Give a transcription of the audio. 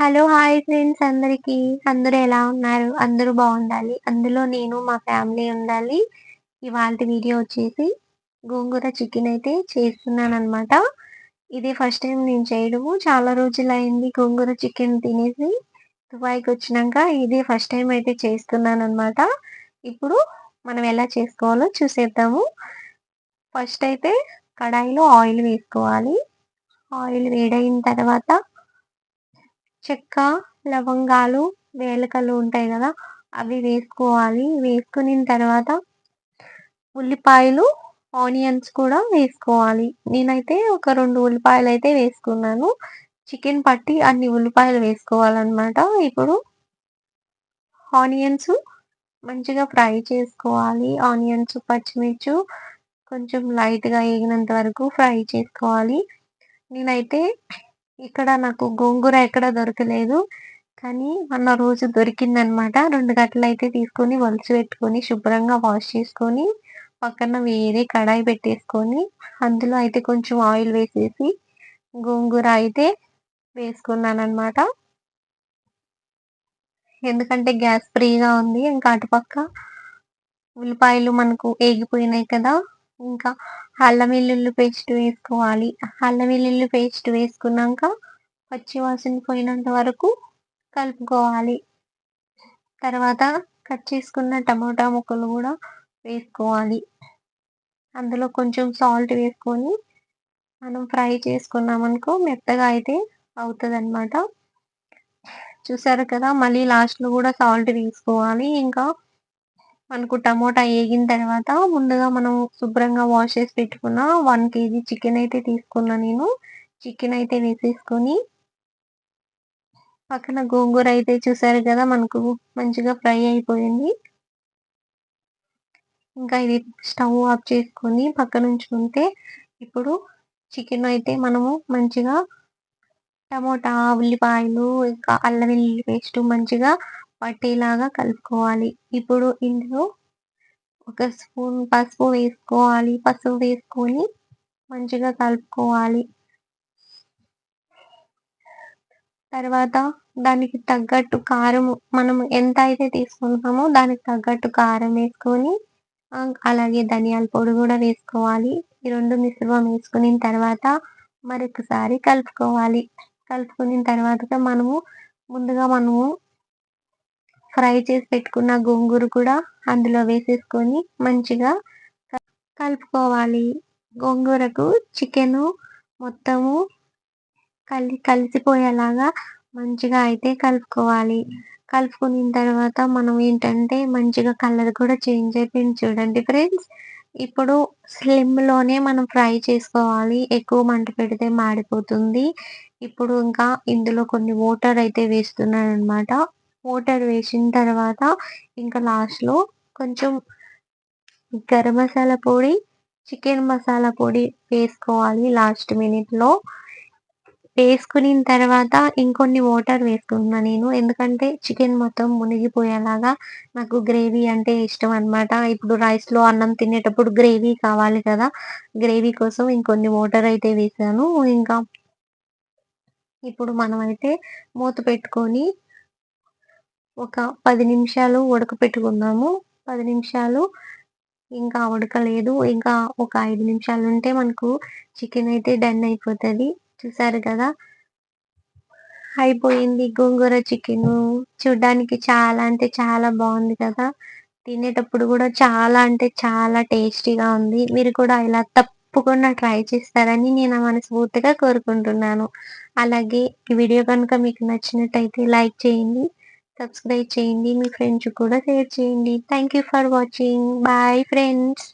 Hello hi friends అందరికీ. అందరూ ఎలా ఉన్నారు? అందరూ బాగుండాలి. అందులో నేను మా ఫ్యామిలీ ఉండాలి. ఇవాళ వీడియో వచ్చేసి గోంగూర చికెన్ అయితే చేస్తున్నాను అనమాట ఇది ఫస్ట్ టైం నేను చేయడము. చాలా రోజులు అయింది గోంగూర చికెన్ తినేసి దుబాయ్కి వచ్చినాక ఇది ఫస్ట్ టైం అయితే చేస్తున్నాను అనమాట ఇప్పుడు మనం ఎలా చేసుకోవాలో చూసేద్దాము. ఫస్ట్ అయితే కడాయిలో ఆయిల్ వేసుకోవాలి. ఆయిల్ వేడైన తర్వాత చెక్క లవంగాలు వేలకలు ఉంటాయి కదా అవి వేసుకోవాలి. వేసుకున్న తర్వాత ఉల్లిపాయలు ఆనియన్స్ కూడా వేసుకోవాలి. నేనైతే ఒక రెండు ఉల్లిపాయలు అయితే వేసుకున్నాను. చికెన్ పట్టి అన్ని ఉల్లిపాయలు వేసుకోవాలన్నమాట. ఇప్పుడు ఆనియన్స్ మంచిగా ఫ్రై చేసుకోవాలి. ఆనియన్స్ పచ్చిమిర్చి కొంచెం లైట్గా వేగినంత వరకు ఫ్రై చేసుకోవాలి. నేనైతే ఇక్కడ నాకు గోంగూర ఎక్కడ దొరకలేదు. కానీ మొన్న రోజు దొరికిందనమాట. రెండు గంటలు అయితే తీసుకొని వలిసి పెట్టుకొని శుభ్రంగా వాష్ చేసుకొని పక్కన వేరే కడాయి పెట్టేసుకొని అందులో అయితే కొంచెం ఆయిల్ వేసేసి గోంగూర అయితే వేసుకున్నాను అనమాట ఎందుకంటే గ్యాస్ ఫ్రీగా ఉంది. ఇంకా అటుపక్క ఉల్లిపాయలు మనకు ఏగిపోయినాయి కదా. ఇంకా అల్లం వెల్లుల్లి పేస్ట్ వేసుకోవాలి. అల్లం వెల్లుల్లి పేస్ట్ వేసుకున్నాక పచ్చి వాసన పోయినంత వరకు కలుపుకోవాలి. తర్వాత కట్ చేసుకున్న టమాటా ముక్కలు కూడా వేసుకోవాలి. అందులో కొంచెం సాల్ట్ వేసుకొని మనం ఫ్రై చేసుకున్నామనుకో మెత్తగా అయితే అవుతుంది అనమాట చూసారు కదా మళ్ళీ లాస్ట్లో కూడా సాల్ట్ వేసుకోవాలి. ఇంకా మనకు టమోటా వేగిన తర్వాత ముందుగా మనం శుభ్రంగా వాష్ చేసి పెట్టుకున్న వన్ కేజీ చికెన్ అయితే తీసుకున్నా నేను. చికెన్ అయితే వేసేసుకొని పక్కన గోంగూర అయితే చూసారు కదా మనకు మంచిగా ఫ్రై అయిపోయింది. ఇంకా ఇది స్టవ్ ఆఫ్ చేసుకొని పక్కన ఉంచుకుంటే ఇప్పుడు చికెన్ అయితే మనము మంచిగా టమోటా ఉల్లిపాయలు ఇంకా అల్లం వెల్లుల్లి పేస్ట్ మంచిగా పట్టేలాగా కలుపుకోవాలి. ఇప్పుడు ఇందులో ఒక స్పూన్ పసుపు వేసుకోవాలి. పసుపు వేసుకొని మంచిగా కలుపుకోవాలి. తర్వాత దానికి తగ్గట్టు కారం మనం ఎంత అయితే తీసుకుంటామో దానికి తగ్గట్టు కారం వేసుకొని అలాగే ధనియాల పొడి కూడా వేసుకోవాలి. ఈ రెండు మిశ్రమం వేసుకున్న తర్వాత మరొకసారి కలుపుకోవాలి. కలుపుకున్న తర్వాత మనము ముందుగా మనము ఫ్రై చేసి పెట్టుకున్న గోంగూర కూడా అందులో వేసేసుకొని మంచిగా కలుపుకోవాలి. గోంగూరకు చికెను మొత్తము కలి కలిసిపోయేలాగా మంచిగా అయితే కలుపుకోవాలి. కలుపుకున్న తర్వాత మనం ఏంటంటే మంచిగా కలర్ కూడా చేంజ్ అయిపోయింది చూడండి ఫ్రెండ్స్. ఇప్పుడు స్లిమ్లోనే మనం ఫ్రై చేసుకోవాలి. ఎక్కువ మంట పెడితే మాడిపోతుంది. ఇప్పుడు ఇంకా ఇందులో కొన్ని వాటర్ అయితే వేస్తున్నాను అనమాట వాటర్ వేసిన తర్వాత ఇంకా లాస్ట్లో కొంచెం గరం మసాలా పొడి చికెన్ మసాలా పొడి వేసుకోవాలి లాస్ట్ మినిట్లో. వేసుకున్న తర్వాత ఇంకొన్ని వాటర్ వేసుకుంటున్నాను నేను. ఎందుకంటే చికెన్ మొత్తం మునిగిపోయేలాగా నాకు గ్రేవీ అంటే ఇష్టం అనమాట ఇప్పుడు రైస్లో అన్నం తినేటప్పుడు గ్రేవీ కావాలి కదా. గ్రేవీ కోసం ఇంకొన్ని వాటర్ అయితే వేసాను. ఇంకా ఇప్పుడు మనమైతే మూత పెట్టుకొని ఒక పది నిమిషాలు ఉడకపెట్టుకుందాము. పది నిమిషాలు ఇంకా ఉడకలేదు. ఇంకా ఒక ఐదు నిమిషాలు ఉంటే మనకు చికెన్ అయితే డన్ అయిపోతుంది. చూసారు కదా? అయిపోయింది గోంగూర చికెన్. చూడ్డానికి చాలా అంటే చాలా బాగుంది కదా? తినేటప్పుడు కూడా చాలా అంటే చాలా టేస్టీగా ఉంది. మీరు కూడా ఇలా తప్పకుండా ట్రై చేస్తారని నేను మనస్ఫూర్తిగా కోరుకుంటున్నాను. అలాగే ఈ వీడియో కనుక మీకు నచ్చినట్టయితే లైక్ చేయండి. సబ్స్క్రైబ్ చేయండి మీ ఫ్రెండ్స్ కూడా షేర్ చేయండి. Thank you for watching bye friends